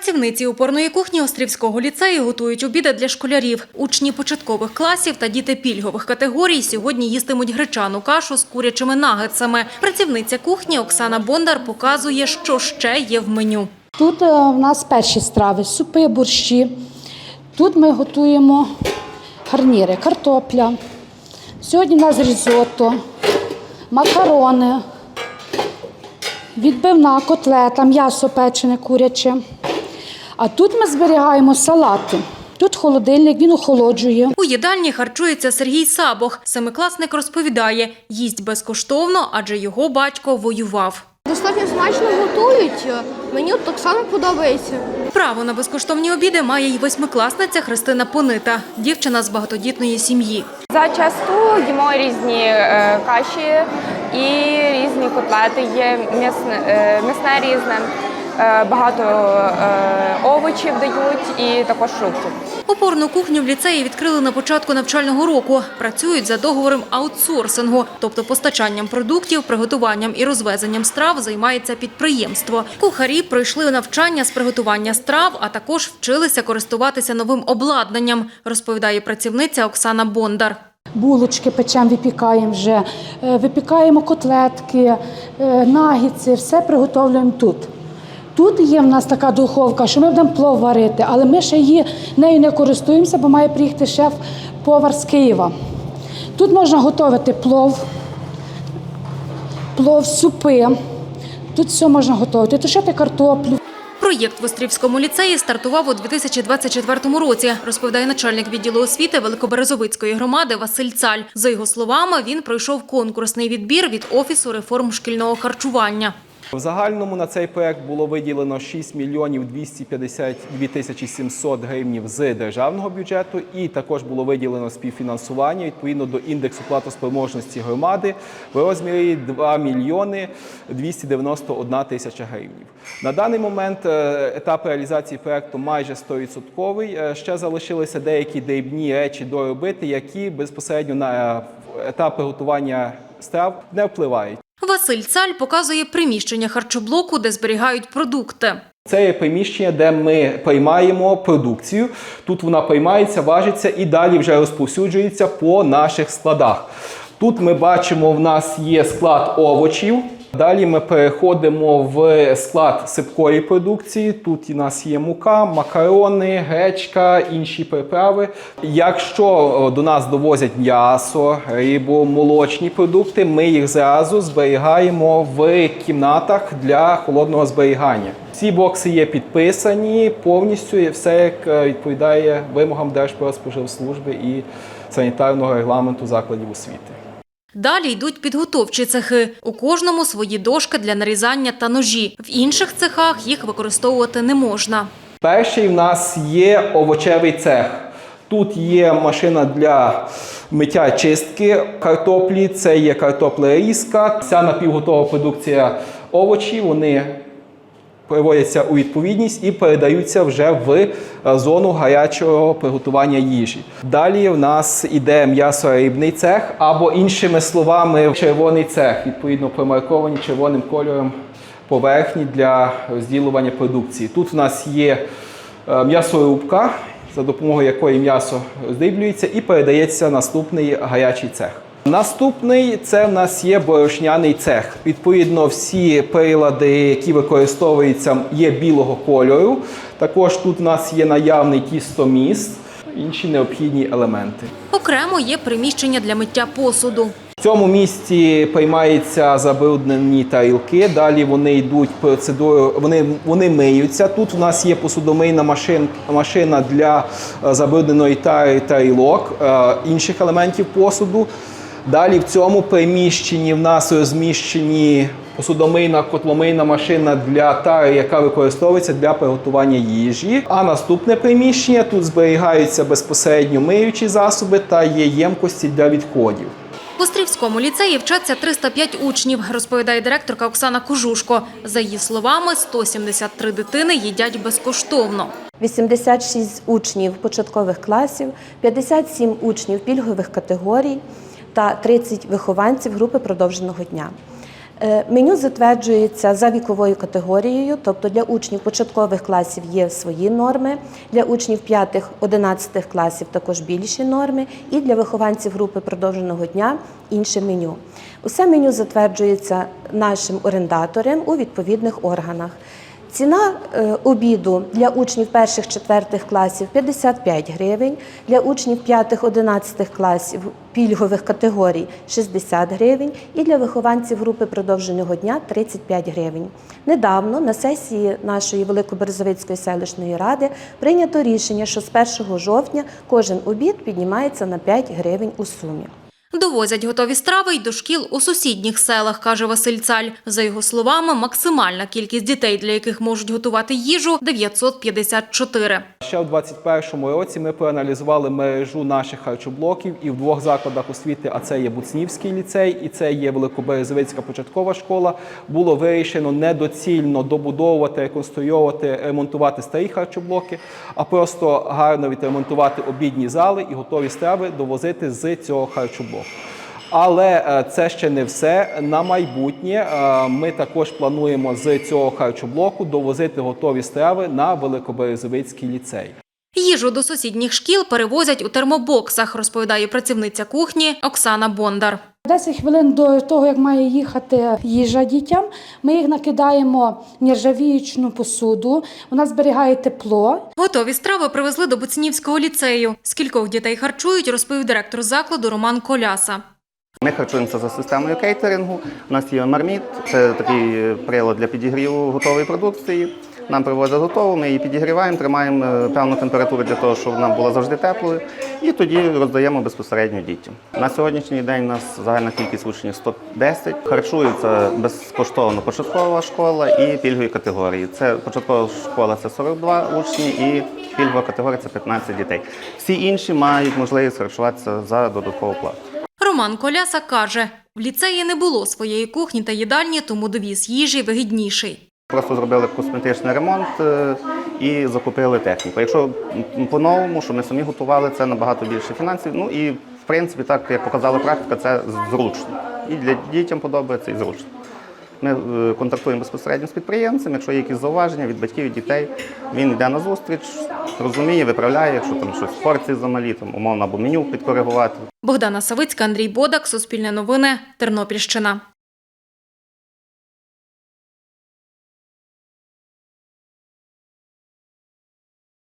Працівниці опорної кухні Острівського ліцею готують обіди для школярів. Учні початкових класів та діти пільгових категорій сьогодні їстимуть гречану кашу з курячими нагетсами. Працівниця кухні Оксана Бондар показує, що ще є в меню. Тут е, в нас перші страви, супи, борщі. Тут ми готуємо гарніри, картопля. Сьогодні у нас різотто, макарони, відбивна котлета, м'ясо печене, куряче. А тут ми зберігаємо салати. Тут холодильник, він охолоджує. У їдальні харчується Сергій Сабох. Семикласник розповідає, їсть безкоштовно, адже його батько воював. Достатньо смачно готують. Мені так само подобається. Право на безкоштовні обіди має й восьмикласниця Христина Понита, дівчина з багатодітної сім'ї. За Зачасту їмо різні е, каші і різні котлети. Є м'ясне, е, м'ясне різне, багато е, овочів дають і також фруктів. Опорну кухню в ліцеї відкрили на початку навчального року. Працюють за договором аутсорсингу, тобто постачанням продуктів, приготуванням і розвезенням страв займається підприємство. Кухарі пройшли навчання з приготування страв, а також вчилися користуватися новим обладнанням, розповідає працівниця Оксана Бондар. Булочки печемо, випікаємо вже, е, випікаємо котлетки, е, нагідці, все приготовлюємо тут. Тут є в нас така духовка, що ми будемо плов варити, але ми ще її нею не користуємося, бо має приїхати шеф-повар з Києва. Тут можна готувати плов, плов, супи. Тут все можна готувати, тушити картоплю. Проєкт в Острівському ліцеї стартував у 2024 році, розповідає начальник відділу освіти Великоберезовицької громади Василь Цаль. За його словами, він пройшов конкурсний відбір від Офісу реформ шкільного харчування. В загальному на цей проект було виділено 6 мільйонів 252 тисячі 700 гривнів з державного бюджету, і також було виділено співфінансування відповідно до індексу платоспроможності громади в розмірі 2 мільйони 291 тисяча гривнів. На даний момент е, етап реалізації проекту майже 100%. Е, Ще залишилися деякі дрібні речі доробити, які безпосередньо на е, етап приготування страв не впливають. Василь Цаль показує приміщення харчоблоку, де зберігають продукти. Це є приміщення, де ми приймаємо продукцію. Тут вона приймається, важиться і далі вже розповсюджується по наших складах. Тут ми бачимо, в нас є склад овочів. Далі ми переходимо в склад сипкої продукції. Тут у нас є мука, макарони, гречка, інші приправи. Якщо до нас довозять м'ясо, рибу, молочні продукти, ми їх зразу зберігаємо в кімнатах для холодного зберігання. Ці бокси є підписані повністю, і все як е, відповідає вимогам Держпродспоживслужби і санітарного регламенту закладів освіти. Далі йдуть підготовчі цехи. У кожному свої дошки для нарізання та ножі. В інших цехах їх використовувати не можна. Перший в нас є овочевий цех. Тут є машина для миття чистки картоплі, це є картоплерізка. Вся напівготова продукція овочі. вони приводяться у відповідність і передаються вже в е, зону гарячого приготування їжі. Далі в нас іде м'ясорибний цех, або іншими словами, червоний цех, відповідно промарковані червоним кольором поверхні для розділування продукції. Тут в нас є е, м'ясорубка, за допомогою якої м'ясо роздіблюється і передається наступний гарячий цех. Наступний це в нас є борошняний цех. Відповідно, всі прилади, які використовуються, є білого кольору. Також тут у нас є наявний тістоміс, інші необхідні елементи. Окремо є приміщення для миття посуду. В цьому місці приймаються забруднені тарілки. Далі вони йдуть процедуру, вони, вони миються. Тут у нас є посудомийна машин, машина для е, забрудненої тари тарілок, е, інших елементів посуду. Далі в цьому приміщенні в нас розміщені посудомийна котломийна машина для тари, яка використовується для приготування їжі. А наступне приміщення тут зберігаються безпосередньо миючі засоби та є ємкості для відходів. В Острівському ліцеї вчаться 305 учнів, розповідає директорка Оксана Кожушко. За її словами, 173 дитини їдять безкоштовно. 86 учнів початкових класів, 57 учнів пільгових категорій та 30 вихованців групи продовженого дня. Е, Меню затверджується за віковою категорією, тобто для учнів початкових класів є свої норми, для учнів 5-11 класів також більші норми, і для вихованців групи продовженого дня інше меню. Усе меню затверджується нашим орендатором у відповідних органах. Ціна е, обіду для учнів перших-четвертих класів 55 гривень, для учнів 5-11 класів пільгових категорій 60 гривень і для вихованців групи продовженого дня 35 гривень. Недавно на сесії нашої Великоберезовицької селищної ради прийнято рішення, що з 1 жовтня кожен обід піднімається на 5 гривень у сумі. Довозять готові страви й до шкіл у сусідніх селах, каже Василь Цаль. За його словами, максимальна кількість дітей, для яких можуть готувати їжу – 954. Ще в 2021 році ми проаналізували мережу наших харчоблоків і в двох закладах освіти, а це є Буцнівський ліцей і це є Великоберезовицька початкова школа. Було вирішено недоцільно добудовувати, реконструювати, ремонтувати старі харчоблоки, а просто гарно відремонтувати обідні зали і готові страви довозити з цього харчоблоку. Але е, це ще не все. На майбутнє е, ми також плануємо з цього харчоблоку довозити готові страви на Великоберезовицький ліцей. Їжу до сусідніх шкіл перевозять у термобоксах, розповідає працівниця кухні Оксана Бондар. 10 хвилин до того, як має їхати їжа дітям, ми їх накидаємо в нержавіючну посуду. Вона зберігає тепло. Готові страви привезли до Буцнівського ліцею. Скількох дітей харчують, розповів директор закладу Роман Коляса. Ми харчуємося за системою кейтерингу. У нас є марміт, це такий прилад для підігріву готової продукції. Нам привозять готову, ми її підігріваємо, тримаємо е, певну температуру для того, щоб вона була завжди теплою, і тоді роздаємо безпосередньо дітям. На сьогоднішній день у нас загальна кількість учнів 110. Харчується безкоштовно початкова школа і пільгові категорії. Це початкова школа це 42 учні і пільгова категорія це 15 дітей. Всі інші мають можливість харчуватися за додаткову плату. Роман Коляса каже, в ліцеї не було своєї кухні та їдальні, тому довіз їжі вигідніший. Просто зробили косметичний ремонт е, і закупили техніку. Якщо по-новому, що ми самі готували, це набагато більше фінансів. Ну і в принципі, так як показала практика, це зручно. І для дітям подобається, і зручно. Ми е, контактуємо безпосередньо з підприємцем. Якщо є якісь зауваження від батьків і дітей, він йде на зустріч, розуміє, виправляє, якщо там щось порції замалі, там умовно або меню підкоригувати. Богдана Савицька, Андрій Бодак, Суспільне новини, Тернопільщина.